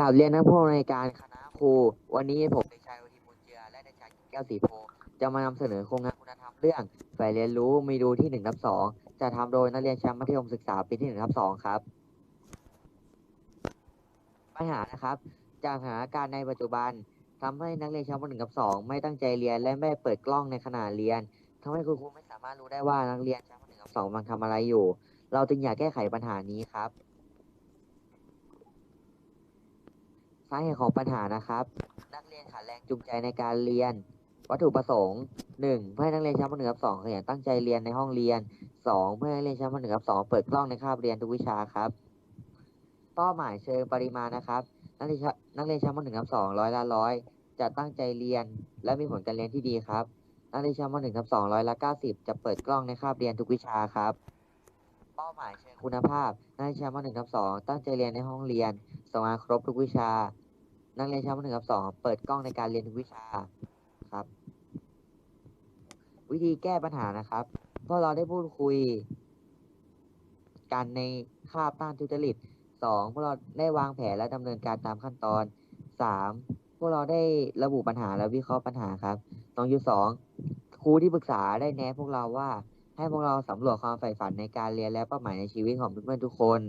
กราบเรียนนักผู้อำนวยการคณะครู วันนี้ผมเด็กชายโอทิมุนเจือ และเด็กชายแก้วสีโพ จะมานำเสนอโครงงานคุณธรรมเรื่องฝ่ายเรียนรู้มีดูที่หนึ่งทับสองจะทำโดยนักเรียนชั้นมัธยมศึกษาปีที่หนึ่งทับสองครับ ปัญหานะครับ จากสถานการณ์ในปัจจุบันทำให้นักเรียนชั้นมหนึ่งกับสองไม่ตั้งใจเรียนและไม่เปิดกล้องในขณะเรียนทำให้คุณครูไม่สามารถรู้ได้ว่านักเรียนชั้นมหนึ่งกับสองกำลังทำอะไรอยู่ เราจึงอยากแก้ไขปัญหานี้ครับ สาเหตุของปัญหานะครับ นักเรียนขาดแรงจูงใจในการเรียน วัตถุประสงค์หนึ่งเพื่อให้นักเรียนชั้นมหนึ่งกับสองขยันตั้งใจเรียนในห้องเรียนสองเพื่อให้นักเรียนชั้นมหนึ่งกับสองเปิดกล้องในคาบเรียนทุกวิชาครับ เป้าหมายเชิงปริมาณนะครับ นักเรียนชั้นนักเรียนชั้นมหนึ่งกับสองร้อยละร้อยจะตั้งใจเรียน และมีผลการเรียนที่ดีครับ นักเรียนชั้นมหนึ่งกับสองร้อยละเก้าสิบจะเปิดกล้องในคาบเรียนทุกวิชาครับเป้าหมายเชิงคุณภาพนักเรียนชั้นมหนึ่งกับสองตั้งใจเรียนในห้องเรียนสมาครบทุกวิชา นักเรียนชั้นมหนึ่งกับสองเปิดกล้องในการเรียนทุกวิชาครับ วิธีแก้ปัญหานะครับพวกเราได้พูดคุย กันในคาบต้านทุจริตสองพวกเราได้วางแผนและดำเนินการตามขั้นตอนสามพวกเราได้ระบุปัญหาและวิเคราะห์ปัญหาครับตองอยู่สองครูที่ปรึกษาได้แนะพวกเราว่า ให้พวกเราสำรวจความใฝ่ฝันในการเรียนและเป้าหมายในชีวิตของเพื่อนๆทุกคน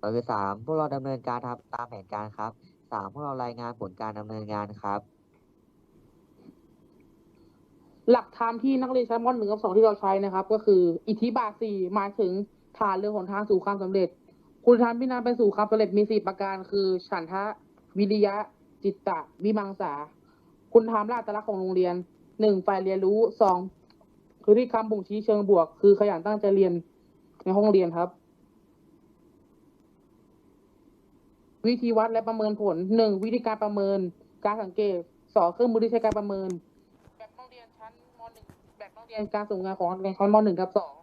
ตองอยู่สามพวกเราดำเนินการทำตามแผนการครับ สามพวกเรารายงานผลการดำเนินงานครับ หลักธรรมที่นักเรียนชั้นมหนึ่งกับสองที่เราใช้นะครับ ก็คือ อิทธิบาทสี่หมายถึงฐานเรื่องหนทางสู่ความสำเร็จ คุณธรรมที่นำไปสู่ความสำเร็จมีสี่ประการ คือฉันทะ วิริยะ จิตตะ วิมังสา คุณธรรมและอัตลักษณ์ของโรงเรียนหนึ่งฝ่ายเรียนรู้สองคือที่คำบ่งชี้เชิงบวก คือขยันตั้งใจเรียนในห้องเรียนครับ วิธีวัดและประเมินผลหนึ่งวิธีการประเมิน การสังเกตสองเครื่องมือที่ใช้การประเมิน แบบนักเรียนชั้นมหนึ่งแบบนักเรียนการส่งงานของนักเรียนชั้นมหนึ่งทับสอง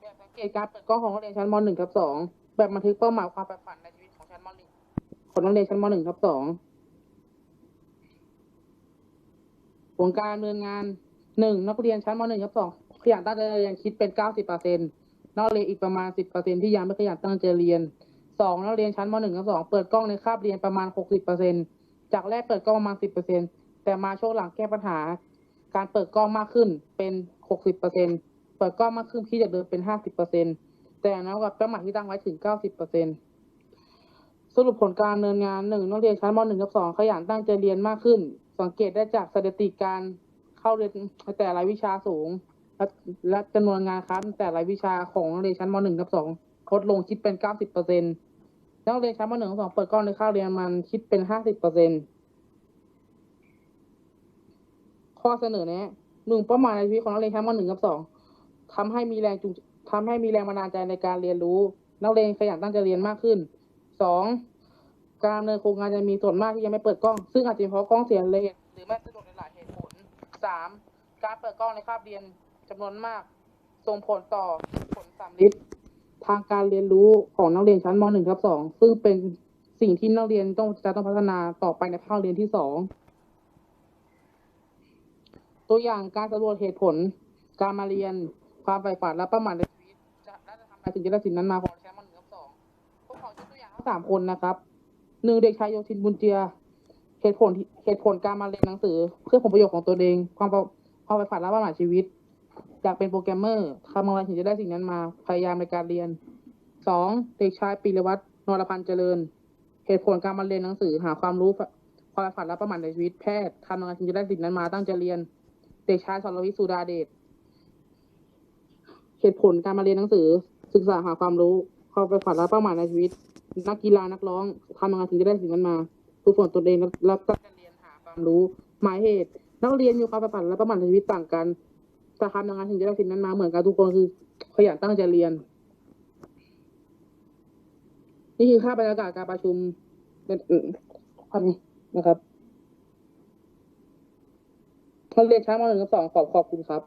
แบบสังเกตการเปิดกล้องของนักเรียนชั้นมหนึ่งทับสองแบบบันทึกเป้าหมายความใฝ่ฝันในชีวิตของชั้นมหนึ่งของนักเรียนชั้นมหนึ่งทับสองผลการดำเนินงานหนึ่งนักเรียนชั้นมหนึ่งทับสองขยันตั้งใจเรียนคิดเป็นเก้าสิบเปอร์เซ็นต์นักเรียนอีกประมาณสิบเปอร์เซ็นที่ยังไม่ขยันตั้งใจเรียน สองนักเรียนชั้นมหนึ่งทับสองเปิดกล้องในคาบเรียนประมาณหกสิบเปอร์เซ็นจากแรกเปิดกล้องประมาณสิบเปอร์เซ็นแต่มาช่วงหลังแก้ปัญหา การเปิดกล้องมากขึ้นเป็นหกสิบเปอร์เซ็นเปิดกล้องมากขึ้นที่จากเดิมเป็นห้าสิบเปอร์เซ็นแต่น้อยกว่าเป้าหมายที่ตั้งไว้ถึงเก้าสิบเปอร์เซ็นสรุปผลการดำเนินงานหนึ่งนักเรียนชั้นมหนึ่งกับสองขยันตั้งใจเรียนมากขึ้น สังเกตได้จากสถิติการเข้าเรียนแต่ละวิชาสูงและจำนวนงานครับแต่ละวิชาของนักเรียนชั้นมหนึ่งกับสองลดลงคิดเป็นเก้าสิบเปอร์เซ็น นักเรียนชั้นมหนึ่งกับสองเปิดกล้องในค่าบเรียนมันคิดเป็นห้าสิบเปอร์เซ็นข้อเสนอแนะหนึ่งเป้าหมายในชีวิตของนักเรียนชั้นมหนึ่งกับสองทำให้มีแรงจูงทำให้มีแรงบันดาลใจในการเรียนรู้ นักเรียนขยันตั้งใจเรียนมากขึ้นสองการดำเนินโครงงานจะมีส่วนมากที่ยังไม่เปิดกล้อง ซึ่งอาจจะเพราะกล้องเสียเลนหรือไม่สะดวกในหลายเหตุผลสามการเปิดกล้องในคาบเรียนจำนวนมากส่งผลต่อผลสำลิด ทางการเรียนรู้ของนักเรียนชั้นมหนึ่งครับสองซึ่งเป็นสิ่งที่นักเรียนต้องจะต้องพัฒนาต่อไปในภาคเรียนที่สองตัวอย่างการสำรวจเหตุผล การมาเรียน ความใฝ่ฝันและเป้าหมายในชีวิตจะและจะทำอะไรถึงจะได้สิ่งนั้นมาของชมป์มาหนึ่งกับสองพวกเขายกตัวอย่างทั้งสามคนนะครับหนึ่งเด็กชายโยชินบุญเจียเหตุผลที่เหตุผลการมาเรียนหนังสือ เพื่อผลประโยชน์ของตัวเอง ความความใฝ่ฝันและเป้าหมายชีวิต อยากเป็นโปรแกรมเมอร์ทำอะไรถึงจะได้สิ่งนั้นมา พยายามในการเรียนสองเด็กชายปีรวัตรนรพันธ์เจริญ เหตุผลการมาเรียนหนังสือหาความรู้ความฝันและเป้าหมายในชีวิตแพทย์ทำยังไงถึงจะได้สิ่งนั้นมาตั้งใจเรียน เด็กชายสรวิสุดาเดชเหตุผลการมาเรียนหนังสือ ศึกษาหาความรู้ความฝันและเป้าหมายในชีวิต นักกีฬานักร้องทำยังไงถึงจะได้สิ่งนั้นมาฝึกฝนตนเองแล้วแล้วก็เรียนหาความรู้หมายเหตุ นักเรียนมีความฝ่ฝันและเป้าหมายในชีวิตต่างกัน แต่ทำยังไงถึงจะได้สิ่งนั้นมาเหมือนกันทุกคนคือขยันตั้งใจเรียน นี่คือค่าบรรยากาศการประชุมเป็นอืมครับนะครับนักเรียนชั้นมหนึ่งกับสองขอบขอบคุณครับ